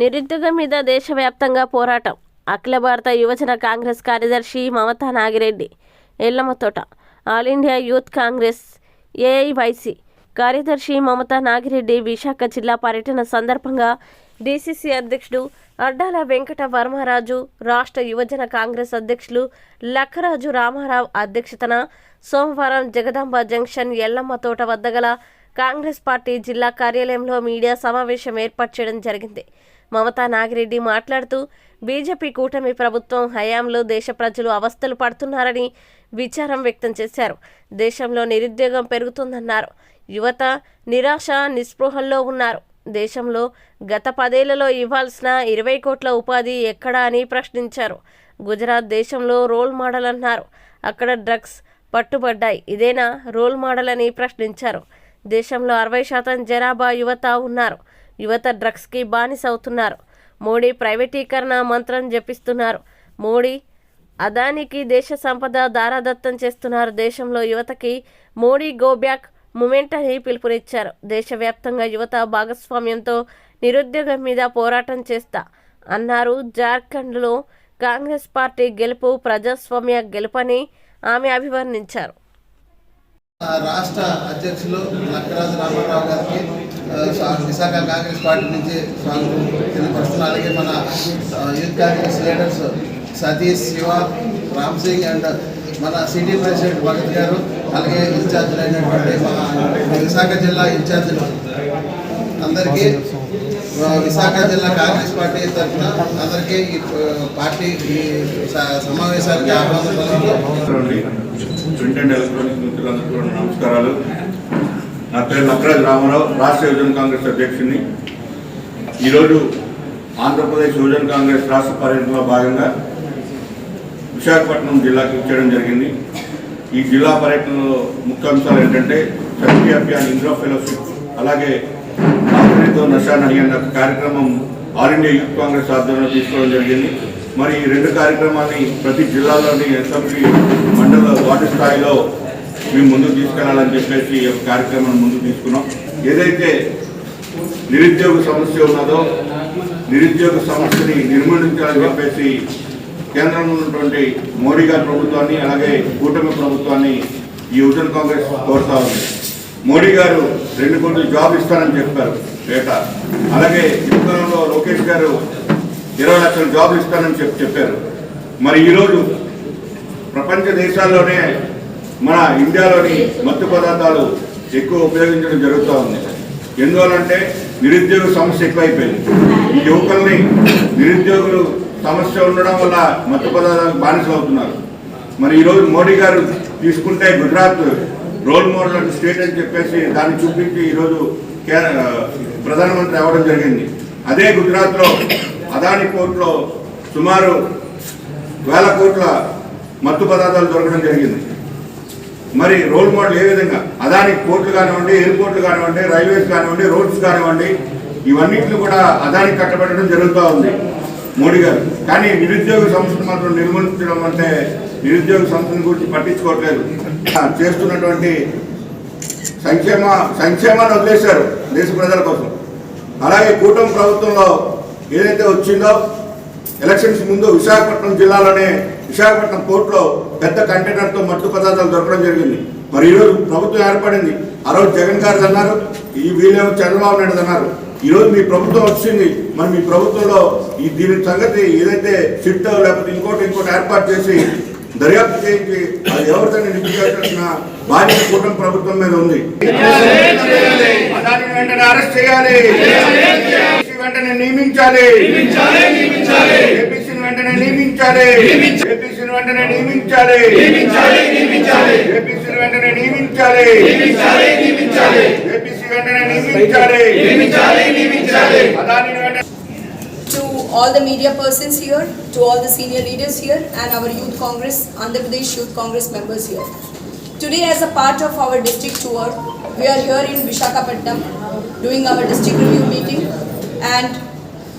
నిరుద్యోగం మీద దేశవ్యాప్తంగా పోరాటం. అఖిల భారత యువజన కాంగ్రెస్ కార్యదర్శి Mamata Nagireddy. Ellammathota all India youth Congress AIYC కార్యదర్శి మమతా నాగిరెడ్డి విశాఖ జిల్లా పర్యటన సందర్భంగా డీసీసీ అధ్యక్షుడు అడ్డాల వెంకట వర్మరాజు రాష్ట్ర యువజన కాంగ్రెస్ అధ్యక్షులు లక్కరాజు రామారావు అధ్యక్షతన సోమవారం జగదాంబ జంక్షన్ ఎల్లమ్మ తోట వద్ద గల కాంగ్రెస్ పార్టీ జిల్లా కార్యాలయంలో మీడియా సమావేశం ఏర్పాటు చేయడం జరిగింది. మమతా నాగిరెడ్డి మాట్లాడుతూ బీజేపీ కూటమి ప్రభుత్వం హయాంలో దేశ ప్రజలు అవస్థలు పడుతున్నారని విచారం వ్యక్తం చేశారు. దేశంలో నిరుద్యోగం పెరుగుతుందన్నారు. యువత నిరాశ నిస్పృహల్లో ఉన్నారు. దేశంలో గత పదేళ్ళలో ఇవ్వాల్సిన ఇరవై కోట్ల ఉపాధి ఎక్కడా అని ప్రశ్నించారు. గుజరాత్ దేశంలో రోల్ మోడల్ అన్నారు అక్కడ డ్రగ్స్ పట్టుబడ్డాయి. ఇదేనా రోల్ మోడల్ అని ప్రశ్నించారు. దేశంలో అరవై శాతం జనాభా యువత ఉన్నారు. యువత డ్రగ్స్కి బానిస అవుతున్నారు మోడీ ప్రైవేటీకరణ మంత్రం జపిస్తున్నారు. మోడీ అదానికి దేశ సంపద దారాదత్తం చేస్తున్నారు. దేశంలో యువతకి మోడీ గో బ్యాక్ మూమెంట్ అని పిలుపునిచ్చారు. దేశవ్యాప్తంగా యువత భాగస్వామ్యంతో నిరుద్యోగం మీద పోరాటం చేస్తా అన్నారు. జార్ఖండ్లో కాంగ్రెస్ పార్టీ గెలుపు ప్రజాస్వామ్య గెలుపని ఆమె అభివర్ణించారు. రాష్ట్ర అధ్యక్షులు లక్కరాజు రామారావు గారికి విశాఖ కాంగ్రెస్ పార్టీ నుంచి స్వాగతం తెలియపరుస్తున్నాను అలాగే మన youth Congress leaders Satish Shiva Ram Singh and మన సిటీ ప్రెసిడెంట్ భగత్ గారు అలాగే ఇన్ఛార్జీలు అయినటువంటి మన విశాఖ జిల్లా ఇన్ఛార్జీలు. అందరికీ విశాఖ జిల్లా కాంగ్రెస్ పార్టీ తరఫున అందరికీ ఈ పార్టీ ఈ సమావేశానికి ఆహ్వానం ఎలక్ట్రానిక్ మిత్రులందరికీ నమస్కారాలు. నా పేరు లక్రాజ్ రామారావు రాష్ట్ర యువజన కాంగ్రెస్ అధ్యక్షుడిని. ఈరోజు ఆంధ్రప్రదేశ్ యువజన కాంగ్రెస్ రాష్ట్ర పర్యటనలో భాగంగా విశాఖపట్నం జిల్లాకి వచ్చేయడం జరిగింది. ఈ జిల్లా పర్యటనలో ముఖ్య అంశాలు ఏంటంటే శక్తి అభియాన్ ఇంద్రో ఫెలోషిప్ అలాగే ఆధునితో నషా అన్న కార్యక్రమం ఆల్ ఇండియా యూత్ కాంగ్రెస్ ఆధ్వర్యంలో తీసుకోవడం జరిగింది. మరి ఈ రెండు కార్యక్రమాన్ని ప్రతి జిల్లాలోని ఎస్ఎంపీ మండల వార్డు స్థాయిలో మేము ముందుకు తీసుకెళ్ళాలని చెప్పేసి ఈ యొక్క కార్యక్రమాన్ని ముందుకు తీసుకున్నాం. ఏదైతే నిరుద్యోగ సమస్య ఉన్నదో నిరుద్యోగ సమస్యని నిర్మూలించాలని చెప్పేసి కేంద్రంలో ఉన్నటువంటి మోడీ గారి ప్రభుత్వాన్ని అలాగే కూటమి ప్రభుత్వాన్ని ఈ యువజన కాంగ్రెస్ కోరుతా ఉంది. మోడీ గారు రెండు కోట్ల జాబ్ ఇస్తానని చెప్పారు ఏట అలాగే యువతరంలో లోకేష్ గారు ఇరవై లక్షల జాబ్లు ఇస్తానని చెప్పి చెప్పారు. మరి ఈరోజు ప్రపంచ దేశాల్లోనే మన ఇండియాలోని మత్తు పదార్థాలు ఎక్కువ ఉపయోగించడం జరుగుతూ ఉంది. ఎందువలంటే నిరుద్యోగ సమస్య ఎక్కువైపోయింది. యువకుల్ని నిరుద్యోగులు సమస్య ఉండడం వల్ల మత్తు పదార్థాలకు బానిసలు అవుతున్నారు. మరి ఈరోజు మోడీ గారు తీసుకుంటే గుజరాత్ రోల్ మోడల్ స్టేట్ అని చెప్పేసి దాన్ని చూపించి ఈరోజు ప్రధానమంత్రి అవ్వడం జరిగింది. అదే గుజరాత్లో అదాని కోర్టులో సుమారు వేల కోట్ల మత్తు పదార్థాలు దొరకడం జరిగింది. మరి రోల్ మోడల్ ఏ విధంగా? అదానికి పోర్టులు కానివ్వండి ఎయిర్పోర్ట్లు కానివ్వండి రైల్వేస్ కానివ్వండి రోడ్స్ కానివ్వండి ఇవన్నింటిని కూడా అదానికి కట్టబెట్టడం జరుగుతూ ఉంది మోడీ గారు. కానీ నిరుద్యోగ సంస్థను మాత్రం నిర్మించడం అంటే నిరుద్యోగ సంస్థను గురించి పట్టించుకోవట్లేదు. చేస్తున్నటువంటి సంక్షేమ సంక్షేమాన్ని వదిలేశారు దేశ ప్రజల కోసం. అలాగే కూటమి ప్రభుత్వంలో ఏదైతే వచ్చిందో ఎలక్షన్స్ ముందు విశాఖపట్నం జిల్లాలోనే విశాఖపట్నం పోర్టులో పెద్ద కంటైనర్తో మత్తు పదార్థాలు దొరకడం జరిగింది. మరి ఈరోజు ప్రభుత్వం ఏర్పడింది. ఆ రోజు జగన్ గారు అన్నారు ఈ వీళ్ళేమో చంద్రబాబు నాయుడు అన్నారు. ఈ రోజు మీ ప్రభుత్వం వచ్చింది. మరి మీ ప్రభుత్వంలో ఈ దీని సంగతి ఏదైతే సిట్ లేకపోతే ఇంకోటి ఇంకోటి ఏర్పాటు చేసి దర్యాప్తు చేయించి అది ఎవరితో నిలిపివేయాల్సిన బాధ్యత కూటమి ప్రభుత్వం మీద ఉంది. వెంటనే అరెస్ట్ చేయాలి. వెంటనే నియమించాలి. వెంటనే నియమించాలి ఏపీసీని వెంటనే నియమించాలి ఏపీసీని వెంటనే నియమించాలి ఏపీసీ వెంటనే నియమించాలి అదాని వెంటనే to all the media persons here, to all the senior leaders here, and our Youth Congress, Andhra Pradesh Youth Congress members here. Today, as a part of our district tour, we are here in Vishakhapatnam doing our district review meeting and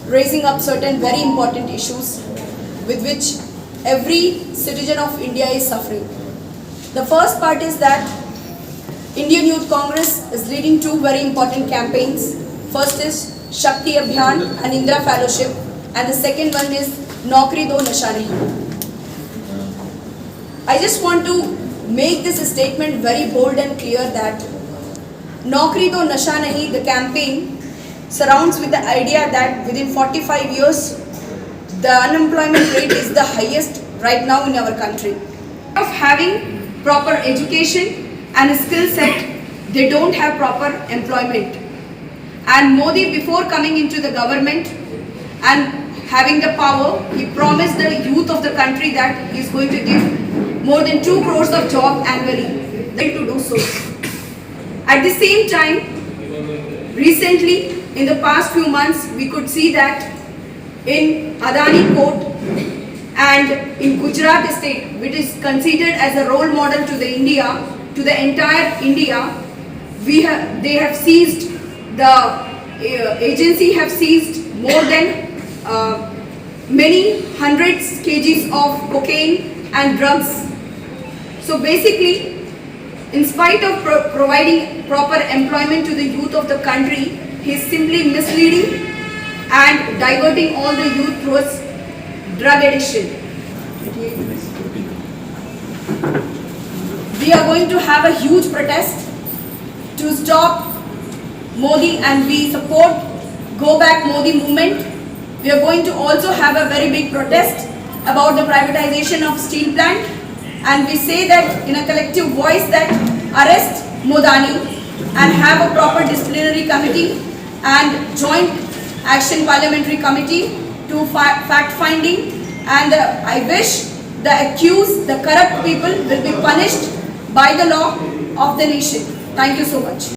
raising up certain very important issues with which every citizen of India is suffering. The first part is that Indian Youth Congress is leading two very important campaigns. First is Shakti Abhiyan and Indra Fellowship, and the second one is Naukri Do Nasha. I just want to make this statement very bold and clear that Naukri Do Nasha the campaign surrounds with the idea that within 45 years, the unemployment rate is the highest right now in our country. Of having proper education and a skill set, they don't have proper employment. And Modi, before coming into the government and having the power, he promised the youth of the country that he is going to give more than 2 crores of job annually. They to do so. At the same time, recently, in the past few months, we could see that in Adani Port and in Gujarat state, which is considered as a role model to the India, to the entire India, we have, they have seized, the uh, agency have seized more than uh, many hundreds kgs of cocaine and drugs. So basically, in spite of pro- providing proper employment to the youth of the country, he is simply misleading and diverting all the youth towards drug addiction. We are going to have a huge protest to stop Modi and we support Go Back Modi movement. We are going to also have a very big protest about the privatization of steel plant and we say that in a collective voice that arrest Modani and have a proper disciplinary committee and joint action parliamentary committee to fa- fact finding and uh, I wish the accused, the corrupt people will be punished by the law of the nation. Thank you so much.